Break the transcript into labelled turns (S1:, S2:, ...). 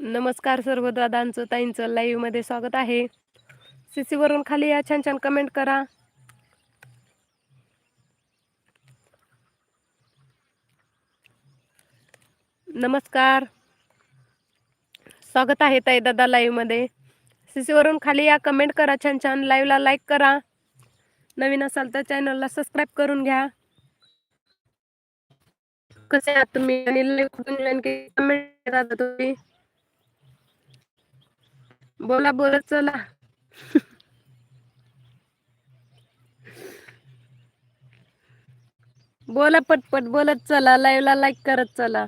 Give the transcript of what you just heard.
S1: नमस्कार सर्व दादांचं ताईंचं लाईव्हमध्ये स्वागत आहे. सीसीवरून खाली या छान छान कमेंट करा. नमस्कार. स्वागत आहे ताई दादा लाईव्हमध्ये मध्ये. सीसी खाली या कमेंट करा छान छान लाईव्हला लाईक करा. नवीन असाल तर चॅनलला सबस्क्राईब करून घ्या. कसे आहात तुम्ही? आणि लाईव्ह कमेंट करा तुम्ही. बोला बोलत चला. बोला पटपट बोलत चला. लाईव्हला लाईक करत चला.